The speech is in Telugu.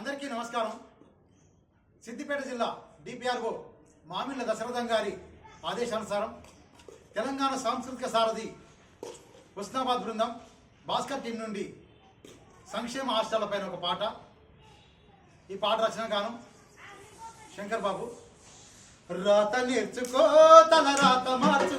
అందరికీ నమస్కారం. సిద్దిపేట జిల్లా డిపిఆర్ఓ మామిళ్ళ దశరథం గారి ఆదేశానుసారం తెలంగాణ సాంస్కృతిక సారథి హుస్నాబాద్ బృందం భాస్కర్ టీం నుండి సంక్షేమ హాస్టళ్ళ పైన ఒక పాట ఈ పాట రచన గానం శంకర్ బాబు. రాత నేర్చుకో తల రాత మార్చు